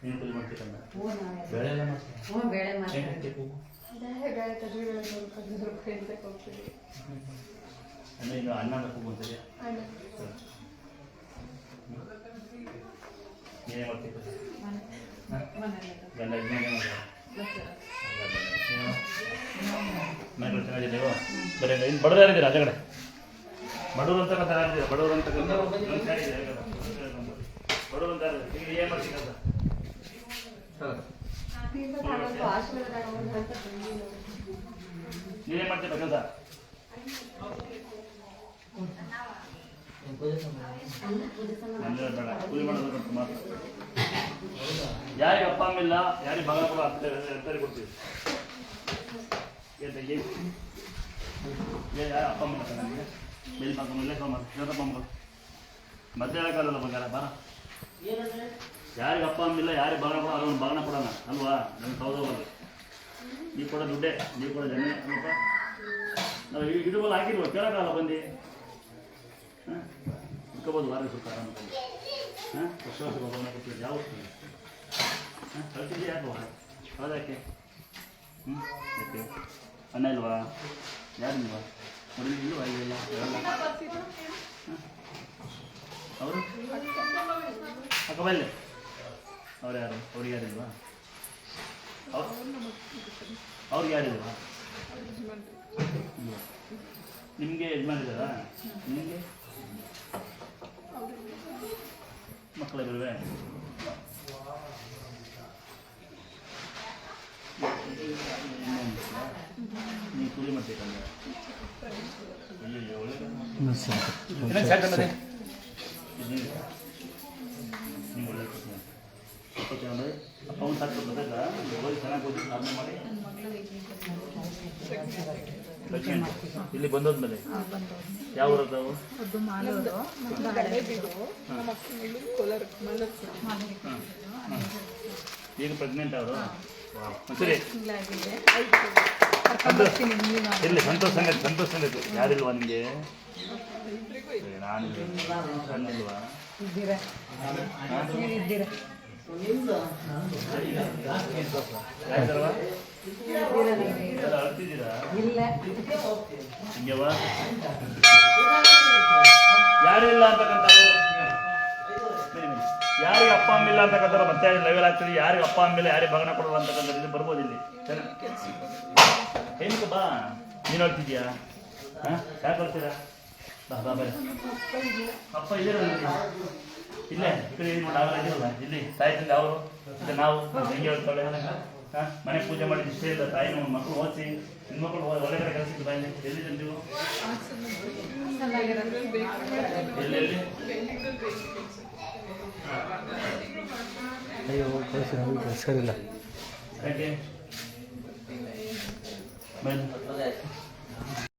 ನೀನು ಬೆಳೆ ಎಲ್ಲ ಮಾಡ್ತೀರ ಹ್ಞೂ ಬೇಳೆ ಮಾಡ್ತೀವಿ ಹೆಂಗೆ ಹೂವು ಬೇಳೆ ತರಕಾರಿಗಳು ಸ್ವಲ್ಪ ಹದಿನೈದು ರೂಪಾಯಿ ಅಂತ ಅಂದರೆ ಇನ್ನು ಅನ್ನ ಹೂವು ಅಂತೀರಿ ಅಣ್ಣ ನೀನೇ ಮಾಡ್ತೀವಿ ಮನೆ ಮನೆಯಲ್ಲಿ ಗಂಡ ಯಜಮಾನ ಬರ್ತೀರ ಮನೆಗಳು ಚೆನ್ನಾಗಿದ್ದೀವೋ ಬರೀ ಇನ್ನು ಬಡವರು ಕಡೆ ಬಡವರು ಯಾರಿದ್ದೀರಾ ಬಡವರು ಅಂತ ಈಗ ಏನು ಮಾಡ್ತೀನಿ ಅಂತ ನೀವೇನು ಮಾಡ್ತೀರಾ ಕೆಲಸ ಬೇಡ. ಕೂಲಿ ಮಾಡೋದು ಗೊತ್ತು ಮಾತ್ರ. ಯಾರಿಗೆ ಅಪ್ಪ, ಅಮ್ಮ ಇಲ್ಲ, ಯಾರಿಗೆ ಬಂಗಾರ ಕೂಡ ಅಂತಾರೆ ಕೊಡ್ತೀವಿ. ಯಾರು ಅಪ್ಪ, ಅಮ್ಮ ಇಲ್ಲ ನನಗೆ ಮೇಲ್ ಇಲ್ಲೇ ಮತ್ತೆ ಹೇಳೋಕ್ಕಾಗಲ್ಲ ಬಂಗಾರ ಬಾರ ಯಾರಿಗೆ ಅಪ್ಪ ಅಮ್ಮ ಇಲ್ಲ ಯಾರಿಗೆ ಬಾಣ ಕೊಡೋ ಅದೊಂದು ಬಾಣ ಕೊಡೋಣ, ಅಲ್ವಾ? ನನ್ನ ಸೌದವಲ್ಲ ನೀವು ಕೊಡೋ ದುಡ್ಡೇ ನೀವು ಕೊಡೋ ಜನ ಅಲ್ಲಪ್ಪ ನಾವು ಇಡುವಲ್ಲ ಹಾಕಿಲ್ವ ಕೇಳೋಕ್ಕಾಗಲ್ಲ ಬಂದು. ಹಾಂ? ಇಟ್ಕೋಬೋದು ವಾರ ಸುತ್ತ ಹಾಂ? ಹೊಸ ಹೊಸ ಭಗವಾನ ಕೊಟ್ಟಿದ್ದು ಯಾವ ಹಾಂ? ಕಳ್ಸಿದ್ದೆ ಯಾಕೆ? ಹೌದಾಕೆ ಹ್ಞೂ ಓಕೆ ಅಣ್ಣ ಇಲ್ವಾ? ಯಾರಿಲ್ವಾ ಹುಡುಗಿ ಇಲ್ವಾ ಇಲ್ಲ ಅವರು? ಅಕ್ಕ ಬಲ್ಲೆ ಅವ್ರು ಯಾರು ಅವ್ರಿಗೆ ಯಾರಿಲ್ವಾ ಅವ್ರು ಅವ್ರಿಗೆ ಯಾರಿಲ್ವಾ? ನಿಮಗೆ ಯಜಮಾನ್ ಇದ್ದಾರಾ? ನಿಮಗೆ? ಮಕ್ಕಳಿಲ್ವೇ ನೀವು ಕೂಲಿ ಮಾಡ್ಬೇಕಂದ್ರೆ? ಅಯ್ಯಯ್ಯೋ, ಒಳ್ಳೆದು. ಅಪ್ಪ ಚೆನ್ನಾಗಿ ಅಪ್ಪ ಒಂದು ಸಾಕು ಗೊತ್ತಾಗ ಓದಿ ಚೆನ್ನಾಗಿ ಓದಿ ಸಾಧನೆ ಮಾಡಿ. ಇಲ್ಲಿ ಬಂದೋದ್ಮೇಲೆ? ಯಾವ ಊರದವು ಈಗ ಪ್ರೆಗ್ನೆಂಟ್ ಅವರು? ಸರಿ ಇರಲಿ ಸಂತೋಷ ಸಂಗತಿ ಸಂತೋಷ ಸಂಗತಿ. ಯಾರಿಲ್ವಾ ನಿಮಗೆ? ನಾನು ನನ್ನಿಲ್ವಾ ಯಾರಿಲ್ಲ ಅಂತಕ್ಕಂಥ. ಯಾರಿಗೆ ಅಪ್ಪ, ಅಮ್ಮ ಇಲ್ಲ ಅಂತಕ್ಕಂಥ ಮತ್ತೆ ಲೆವೆಲ್ ಆಗ್ತದೆ ಯಾರಿಗೆ ಅಪ್ಪ, ಅಮ್ಮ ಇಲ್ಲ, ಯಾರಿಗೆ ಭಗನ ಕೊಡಲ್ಲ ಅಂತಕ್ಕಂಥ ಇದು ಬರ್ಬೋದು ಇಲ್ಲಿ. ಏನಕ್ಕೆ ಬಾ. ನೀನು ಹೋಗ್ತಿದ್ಯಾ? ಹಾಂ? ಯಾಕೆ ಬರ್ತೀರಾ? ಬಾ ಬಾ ಬರ ಅಪ್ಪ ಇದ್ದೀರ? ಇಲ್ಲೇ ಮಾಡಿ ಆಗಲ್ಲ ಇದಿರಲ್ಲ ಇಲ್ಲಿ ತಾಯಿ ತಂದೆ ಅವರು ಮತ್ತೆ ನಾವು ಹೆಂಗೆ ಹೇಳ್ತಾಳೆ ಮನೆ ಪೂಜೆ ಮಾಡಿ ಇಷ್ಟೇ ಇಲ್ಲ ತಾಯಿ ನಮ್ಮ ಮಕ್ಕಳು ಓದಿಸಿ ಹೆಣ್ಮಕ್ಳು ಒಳ್ಳೆ ಕಡೆ ಕೆಲಸಕ್ಕೆ ಬಾಯಿ ಎಲ್ಲಿ ನೀವು? ಎಲ್ಲೆಲ್ಲಿ? ಅಯ್ಯೋ ಯಾಕೆ? ಬನ್ನಿ.